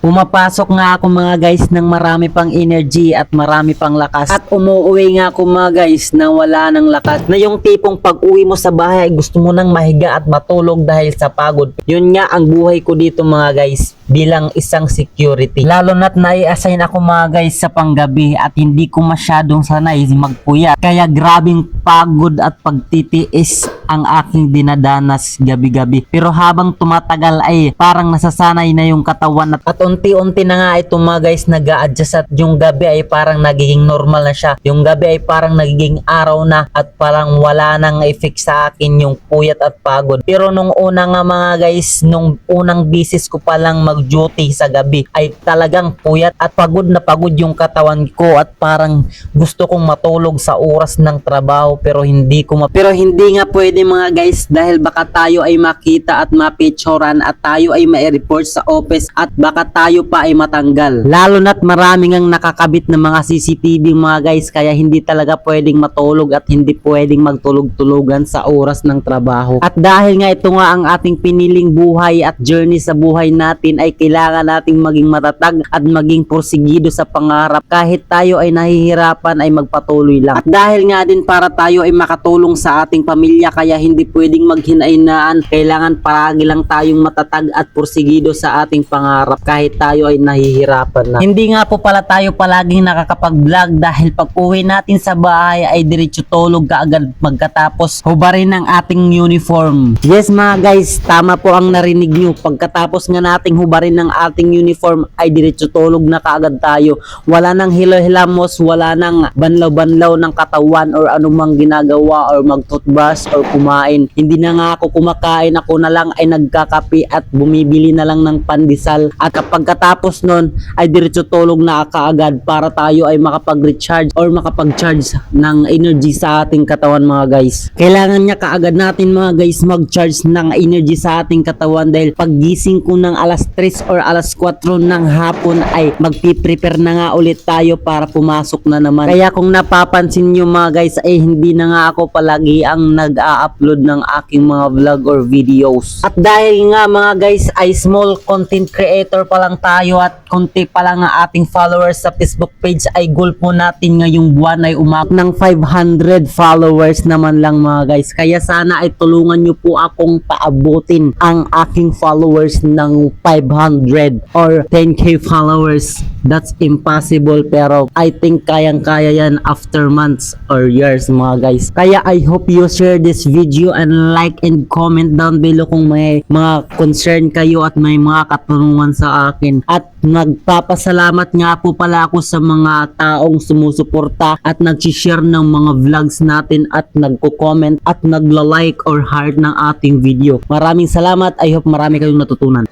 Pumapasok nga ako mga guys ng marami pang energy at marami pang lakas. At umuwi nga ako mga guys na wala ng lakas. Na yung tipong pag uwi mo sa bahay ay gusto mo nang mahiga at matulog dahil sa pagod. Yun nga ang buhay ko dito mga guys bilang isang security. Lalo na't nai-assign ako mga guys sa panggabi at hindi ko masyadong sanay magpuyat. Kaya grabing pagod at pagtitiis ang aking dinadanas gabi-gabi. Pero habang tumatagal ay parang nasasanay na yung katawan at, at unti-unti na nga ito mga guys nag adjust at yung gabi ay parang nagiging normal na siya. Yung gabi ay parang nagiging araw na at parang wala nang effect sa akin yung puyat at pagod. Pero nung una nga mga guys, nung unang bisis ko palang mag-duty sa gabi ay talagang puyat at pagod na pagod yung katawan ko at parang gusto kong matulog sa oras ng trabaho pero hindi ko ma- pero hindi nga pwede mga guys dahil baka tayo ay makita at mapicturan at tayo ay ma-report sa office at baka tayo pa ay matanggal. Lalo na't maraming ang nakakabit ng mga CCTV mga guys kaya hindi talaga pwedeng matulog at hindi pwedeng magtulog-tulugan sa oras ng trabaho. At dahil nga ito nga ang ating piniling buhay at journey sa buhay natin ay kailangan nating maging matatag at maging porsigido sa pangarap kahit tayo ay nahihirapan ay magpatuloy lang. At dahil nga din para tayo ay makatulong sa ating pamilya kaya hindi pwedeng maghinay-hinaan. Kailangan paragi lang tayong matatag at porsigido sa ating pangarap kahit tayo ay nahihirapan na. Hindi nga po pala tayo palaging nakakapag-vlog dahil pag uwi natin sa bahay ay diretso tulog kaagad magkatapos hubarin ang ating uniform. Yes mga guys, tama po ang narinig nyo. Pagkatapos nga nating hubarin ng ating uniform ay diretso tulog na kaagad tayo. Wala nang hilo-hilamos, wala nang banlaw-banlaw ng katawan or anumang ginagawa or mag-toothbrush or kumain. Hindi na nga ako kumakain, ako na lang ay nagkakape at bumibili na lang ng pandesal. At kapag katapos nun ay diretso tulog na kaagad para tayo ay makapag-recharge or makapag-charge ng energy sa ating katawan mga guys. Kailangan niya kaagad natin mga guys mag-charge ng energy sa ating katawan dahil paggising ko ng alas 3 or alas 4 ng hapon ay magpiprepare na nga ulit tayo para pumasok na naman. Kaya kung napapansin nyo mga guys ay hindi na nga ako palagi ang nag-a-upload ng aking mga vlog or videos. At dahil nga mga guys ay small content creator pa lang tayo at konti pa lang ang ating followers sa Facebook page ay goal po natin ngayong buwan ay umak ng 500 followers naman lang mga guys. Kaya sana ay tulungan nyo po akong paabutin ang aking followers ng 500 or 10k followers. That's impossible pero I think kayang-kaya yan after months or years mga guys. Kaya I hope you share this video and like and comment down below kung may mga concern kayo at may mga katanungan sa akin. At nagpapasalamat nga po pala ako sa mga taong sumusuporta at nag-share ng mga vlogs natin at nagko-comment at nagla-like or heart ng ating video. Maraming salamat. I hope marami kayong natutunan.